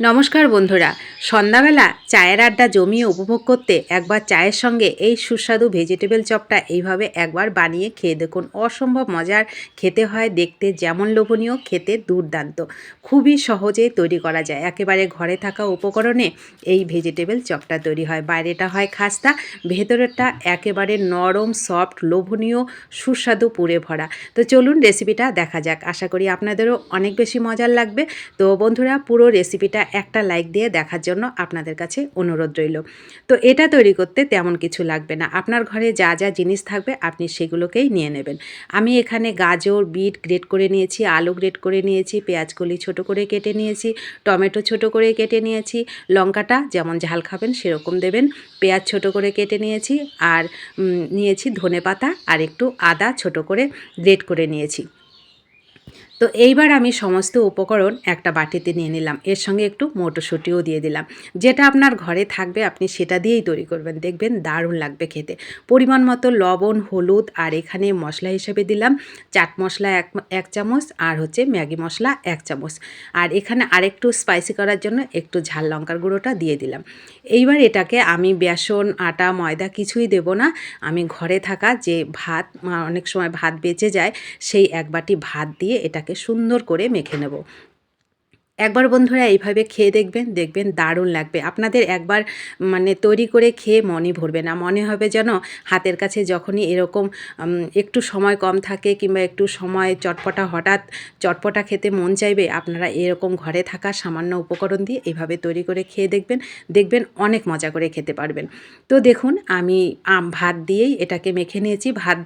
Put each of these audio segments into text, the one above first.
নমস্কার বন্ধুরা। সন্ধ্যাবেলা চায়ের আড্ডা জমিয়ে উপভোগ করতে একবার চায়ের সঙ্গে এই সুস্বাদু ভেজিটেবল চপটা এইভাবে একবার বানিয়ে খেয়ে দেখুন। অসম্ভব মজার। খেতে হয় দেখতে যেমন লোভনীয়, খেতে দুর্দান্ত। খুবই সহজে তৈরি করা যায়। একেবারে ঘরে থাকা উপকরণে এই ভেজিটেবল চপটা তৈরি হয়। বাইরেটা হয় খাস্তা, ভেতরেরটা একেবারে নরম সফট লোভনীয়, সুস্বাদু পুরে ভরা। তো চলুন রেসিপিটা দেখা যাক। আশা করি আপনাদেরও অনেক বেশি মজার লাগবে। তো বন্ধুরা পুরো রেসিপিটা একটা লাইক দিয়ে দেখার জন্য আপনাদের কাছে অনুরোধ রইল। তো এটা তৈরি করতে তেমন কিছু লাগবে না। আপনার ঘরে যা যা জিনিস থাকবে আপনি সেগুলোকেই নিয়ে নেবেন। আমি এখানে গাজর, বিট গ্রেট করে নিয়েছি, আলু গ্রেট করে নিয়েছি, পেঁয়াজকলি ছোট করে কেটে নিয়েছি, টমেটো ছোট করে কেটে নিয়েছি, লঙ্কাটা যেমন ঝাল খাবেন সেরকম দেবেন, পেঁয়াজ ছোট করে কেটে নিয়েছি, আর নিয়েছি ধনে পাতা আর একটু আদা ছোট করে গ্রেট করে নিয়েছি। তো এইবার আমি সমস্ত উপকরণ একটা বাটিতে নিয়ে নিলাম। এর সঙ্গে একটু মটরশুঁটিও দিয়ে দিলাম। যেটা আপনার ঘরে থাকবে, আপনি সেটা দিয়েই তৈরি করবেন। দেখবেন দারুণ লাগবে খেতে। পরিমাণ মতো লবণ, হলুদ আর এখানে মশলা হিসেবে দিলাম। চাট মশলা এক এক চামচ আর হচ্ছে ম্যাগি মশলা এক চামচ। আর এখানে আরেকটু স্পাইসি করার জন্য একটু ঝাল লঙ্কার গুঁড়োটা দিয়ে দিলাম। এইবার এটাকে আমি বেসন, আটা, ময়দা কিছুই দেব না। আমি ঘরে থাকা যে ভাত অনেক সময় ভাত বেঁচে যায়, সেই এক বাটি ভাত দিয়ে এটাকে সুন্দর করে মেখে নেব। একবার বন্ধুরা এইভাবে খেয়ে দেখবেন দেখবেন দারুণ লাগবে। আপনাদের একবার মানে তৈরি করে খেয়ে মনই ভরবে না। মনে হবে যেন হাতের কাছে যখনই এরকম একটু সময় কম থাকে কিংবা একটু সময় চটপটা হঠাৎ চটপটা খেতে মন চাইবে, আপনারা এরকম ঘরে থাকা সামান্য উপকরণ দিয়ে এইভাবে তৈরি করে খেয়ে দেখবেন দেখবেন অনেক মজা করে খেতে পারবেন। তো দেখুন, আমি আম ভাত দিয়েই এটাকে মেখে নিয়েছি। ভাত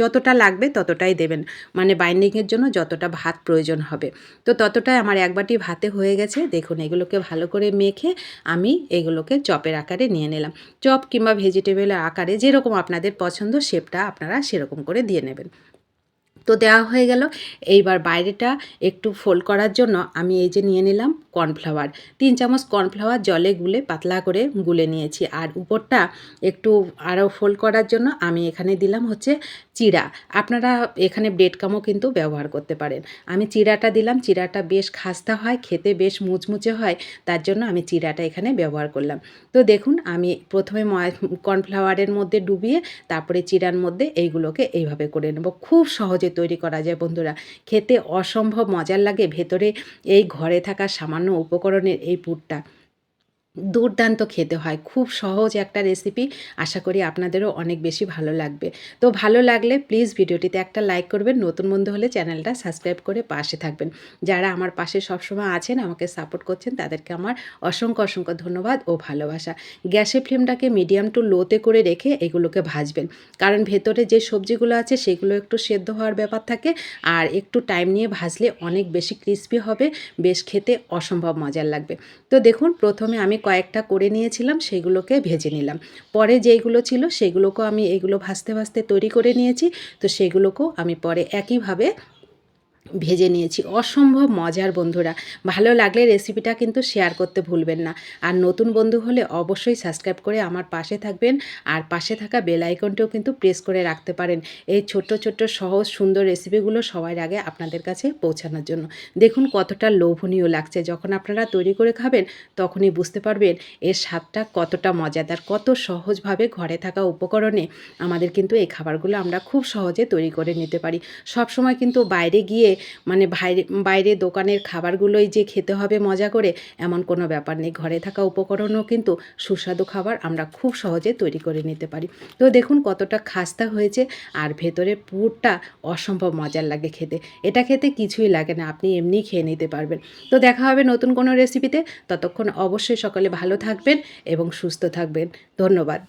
যতটা লাগবে ততটাই দেবেন। মানে বাইন্ডিংয়ের জন্য যতটা ভাত প্রয়োজন হবে। তো ততটাই আমার এক বাটি ভাতে হয়ে গেছে। দেখুন, এগুলোকে ভালো করে মেখে আমি এগুলোকে চপের আকারে নিয়ে নিলাম। চপ কিংবা ভেজিটেবলের আকারে যেরকম আপনাদের পছন্দ শেপটা আপনারা সেরকম করে দিয়ে নেবেন। তো দেওয়া হয়ে গেল। এইবার বাইরেটা একটু ফোল্ড করার জন্য আমি এই যে নিয়ে নিলাম কর্নফ্লাওয়ার তিন চামচ কর্নফ্লাওয়ার জলে গুলে পাতলা করে গুলে নিয়েছি। আর উপরটা একটু আরও ফোল্ড করার জন্য আমি এখানে দিলাম হচ্ছে চিড়া। আপনারা এখানে ব্রেড কামও কিন্তু ব্যবহার করতে পারেন। আমি চিড়াটা দিলাম, চিড়াটা বেশ খাস্তা হয়, খেতে বেশ মুচমুচে হয়, তার জন্য আমি চিড়াটা এখানে ব্যবহার করলাম। তো দেখুন, আমি প্রথমে কর্নফ্লাওয়ারের মধ্যে ডুবিয়ে তারপরে চিড়ার মধ্যে এইগুলোকে এইভাবে করে নেব। খুব সহজে তৈরি করা যায় বন্ধুরা। খেতে অসম্ভব মজার লাগে ভেতরে এই ঘরে থাকা সামান্য উপকরণের এই পুরটা। দুর্দান্ত খেতে হয়। খুব সহজ একটা রেসিপি আশা করি আপনাদেরও অনেক বেশি ভালো লাগবে। তো ভালো লাগলে প্লিজ ভিডিওটিতে একটা লাইক করবেন। নতুন বন্ধু হলে চ্যানেলটা সাবস্ক্রাইব করে পাশে থাকবেন। যারা আমার পাশে সবসময় আছেন, আমাকে সাপোর্ট করছেন, তাদেরকে আমার অসংখ্য অসংখ্য ধন্যবাদ ও ভালোবাসা। গ্যাসের ফ্লেমটাকে মিডিয়াম টু লোতে করে রেখে এগুলোকে ভাজবেন। কারণ ভেতরে যে সবজিগুলো আছে, সেগুলো একটু সেদ্ধ হওয়ার ব্যাপার থাকে। আর একটু টাইম নিয়ে ভাজলে অনেক বেশি ক্রিস্পি হবে। বেশ খেতে অসম্ভব মজার লাগবে। তো দেখুন, প্রথমে আমি কয়েকটা করে নিয়েছিলাম, সেগুলোকে ভেজে নিলাম। পরে যেইগুলো ছিল, সেগুলোকেও আমি এগুলো ভাজতে ভাজতে তৈরি করে নিয়েছি। তো সেগুলোকেও আমি পরে একইভাবে ভেজে নিয়েছি। অসম্ভব মজার বন্ধুরা। ভালো লাগলে রেসিপিটা কিন্তু শেয়ার করতে ভুলবেন না। আর নতুন বন্ধু হলে অবশ্যই সাবস্ক্রাইব করে আমার পাশে থাকবেন। আর পাশে থাকা বেল আইকনটিও কিন্তু প্রেস করে রাখতে পারেন। এই ছোট্ট ছোট্ট, সহজ, সুন্দর রেসিপিগুলো সবার আগে আপনাদের কাছে পৌঁছানোর জন্য। দেখুন কতটা লোভনীয় লাগছে। যখন আপনারা তৈরি করে খাবেন, তখনই বুঝতে পারবেন এর স্বাদটা কতটা মজাদার। কত সহজভাবে ঘরে থাকা উপকরণে আমাদের কিন্তু এই খাবারগুলো আমরা খুব সহজে তৈরি করে নিতে পারি। সব সময় কিন্তু বাইরে গিয়ে মানে বাইরে বাইরে দোকানের খাবারগুলোই যে খেতে হবে মজা করে, এমন কোনো ব্যাপার নেই। ঘরে থাকা উপকরণও কিন্তু সুস্বাদু খাবার আমরা খুব সহজে তৈরি করে নিতে পারি। তো দেখুন কতটা খাস্তা হয়েছে আর ভেতরে পুরটা অসম্ভব মজার লাগে খেতে। এটা খেতে কিছুই লাগে না, আপনি এমনি খেয়ে নিতে পারবেন। তো দেখা হবে নতুন কোনো রেসিপিতে ততক্ষণ অবশ্যই সকলে ভালো থাকবেন এবং সুস্থ থাকবেন। ধন্যবাদ।